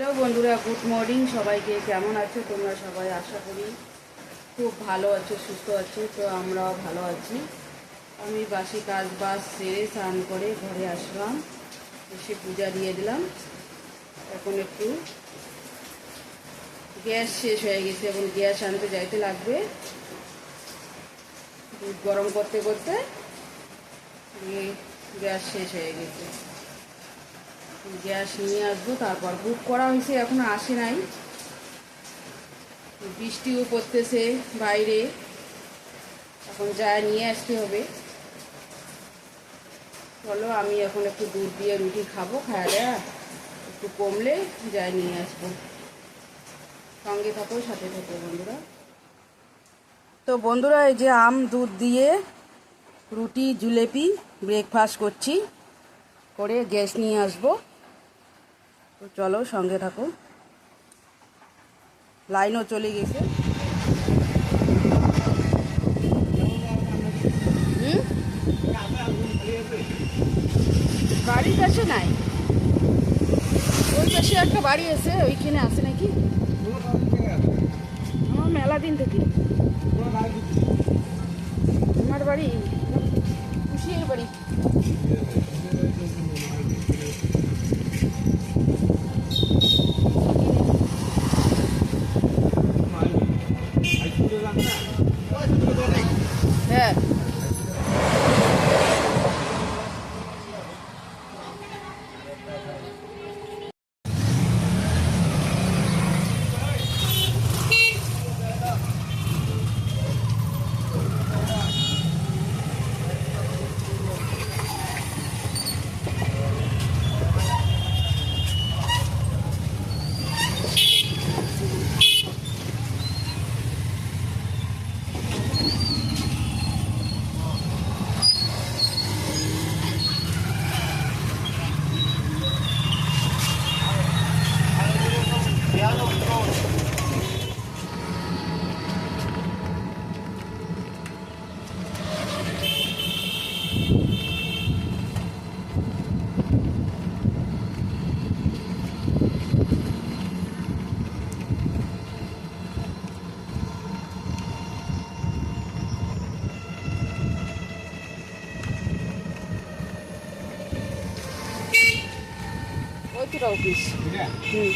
Hello বন্ধুরা, good morning. সবাইকে কেমন আছো? তোমরা সবাই আশা করি খুব ভালো আছো, সুস্থ আছো, তো আমরাও ভালো আছি। আমি বাসি কাজ বাস সেরে স্নান করে ঘরে আসলাম, এসে পূজা দিয়ে দিলাম। এখন একটু গ্যাস শেষ হয়ে গেছে, এখন গ্যাস আনতে যাইতে লাগবে। গরম করতে করতে গ্যাস শেষ হয়ে গেছে। গ্যাস নিয়ে আসব, তারপর বুক করা হয়েছে, এখনও আসে নাই। বৃষ্টিও পড়তেছে বাইরে। এখন যা নিয়ে আসতে হবে। চলো আমি এখন একটু দুধ দিয়ে রুটি খাব খাওয়া একটু কমলে যাই নিয়ে আসব। সঙ্গে থাকো, সাথে থাকো বন্ধুরা। তো বন্ধুরা, এই যে আম, দুধ দিয়ে রুটি, জিলেপি ব্রেকফাস্ট করছি, করে গ্যাস নিয়ে আসব। তো চলো সঙ্গে থাকো। লাইনও চলে গেছে? বাড়ির কাছে নাই। ওই পাশে একটা বাড়ি আছে, ওইখানে আছে নাকি? আমার মেলা দিন থেকে। আমার বাড়ি, খুশির বাড়ি হ্যাঁ তো অফিস হুম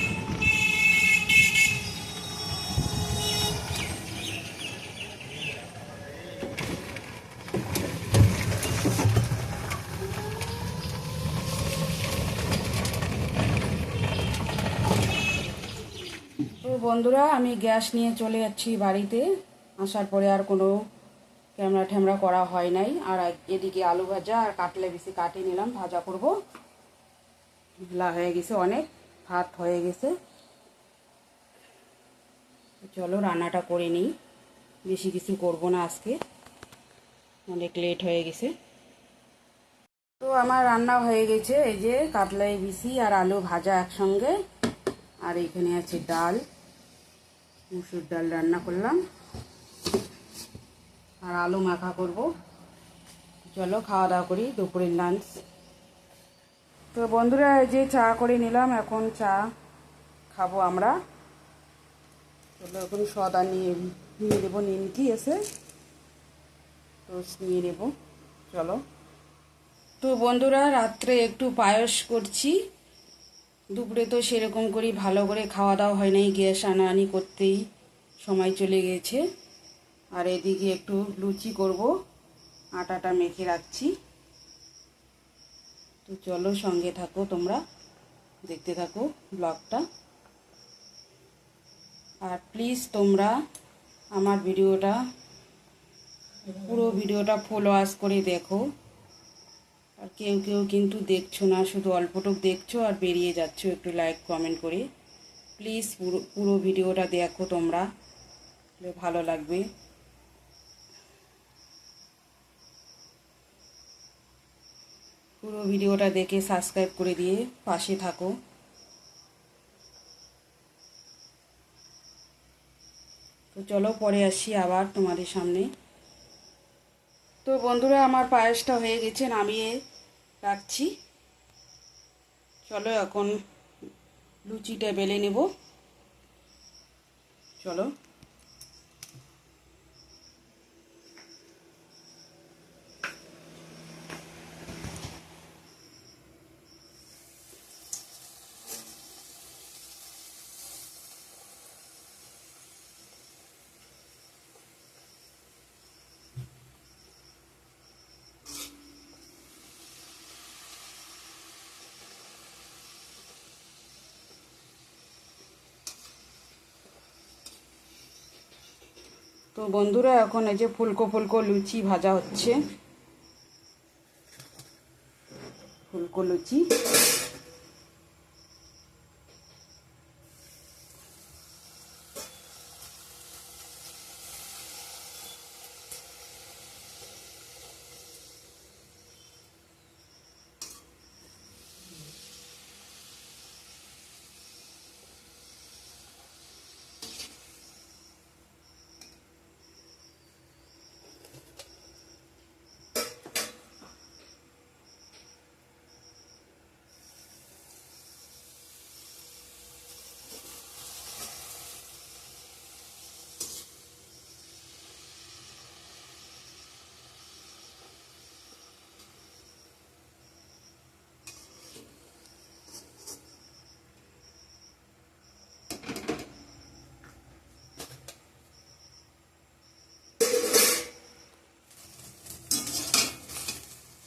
বন্ধুরা আমি গ্যাস নিয়ে চলে যাচ্ছি বাড়িতে। আসার পরে আর কোনো ক্যামেরা ঠ্যামরা করা হয় নাই। আর এদিকে আলু ভাজা আর কাটলে বেশি কাটিয়ে নিলাম ভাজা করব। লা হয়ে গেছে অনেক, ভাত হয়ে গেছে। চলো রান্নাটা করে নিই, বেশি কিছু করব না আজকে, অনেক লেট হয়ে গেছে। তো আমার রান্না হয়ে গেছে, এই যে কাতলাই বিসি আর আলু ভাজা একসঙ্গে, আর এখানে আছে ডাল, মুসুর ডাল রান্না করলাম। আর আলু মাখা করব। চলো খাওয়া দাওয়া করি, দুপুরের লাঞ্চ তো বন্ধুরা, যে চা করে নিলাম, এখন চা খাব আমরা। চলো, এখন সদা নিয়ে নিয়ে দেবো নিমকি এসে। টোস্ট নিয়ে নেব, চলো। তো বন্ধুরা, রাত্রে একটু পায়েস করছি। দুপুরে তো সেরকম করি ভালো করে খাওয়া দাওয়া হয় নাই, গ্যাস আনাআনি করতেই সময় চলে গেছে। আর এদিকে একটু লুচি করব, আটাটা মেখে রাখছি। তো চলো সঙ্গে থাকো, তোমরা দেখতে থাকো ব্লগটা। আর প্লিজ তোমরা আমার ভিডিওটা, পুরো ভিডিওটা ফুল করে দেখো। আর কেউ কেউ কিন্তু দেখছ না, শুধু অল্পটুক দেখছ আর বেরিয়ে যাচ্ছ, একটু লাইক কমেন্ট করে। প্লিজ পুরো পুরো ভিডিওটা দেখো তোমরা ভালো লাগবে। পুরো ভিডিওটা দেখে সাবস্ক্রাইব করে দিয়ে পাশে থাকো। তো চলো পরে আসি আবার তোমাদের সামনে। তো বন্ধুরা, আমার পায়েসটা হয়ে গেছে, নামিয়ে রাখছি। চলো এখন লুচিটা বেলে নেব। চলো। তো বন্ধুরা এখন এই যে ফুলকো ফুলকো লুচি ভাজা হচ্ছে। ফুলকো লুচি।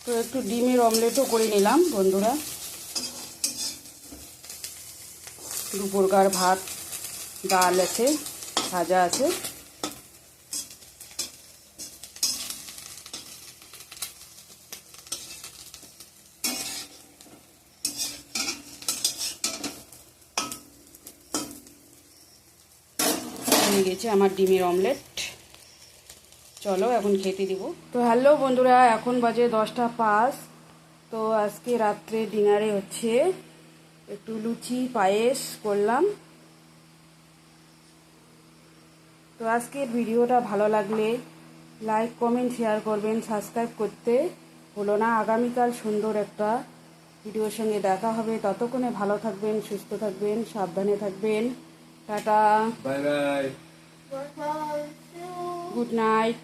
তো একটু ডিমের অমলেটও করে নিলাম, বন্ধুরা। দুপুরকার ভাত, ডাল আছে, ভাজা আছে। গেছে আমার ডিমের অমলেট। চলো এখন খেতে দিব। তো হ্যালো বন্ধুরা এখন বাজে দশটা পাঁচ। তো আজকে রাত্রে ডিনারে হচ্ছে একটু লুচি পায়েস করলাম। তো আজকের ভিডিওটা ভালো লাগলে লাইক কমেন্ট শেয়ার করবেন। সাবস্ক্রাইব করতে হলো না। আগামীকাল সুন্দর একটা ভিডিওর সঙ্গে দেখা হবে। ততক্ষণে ভালো থাকবেন সুস্থ থাকবেন সাবধানে থাকবেন। Tata. Bye bye. Good night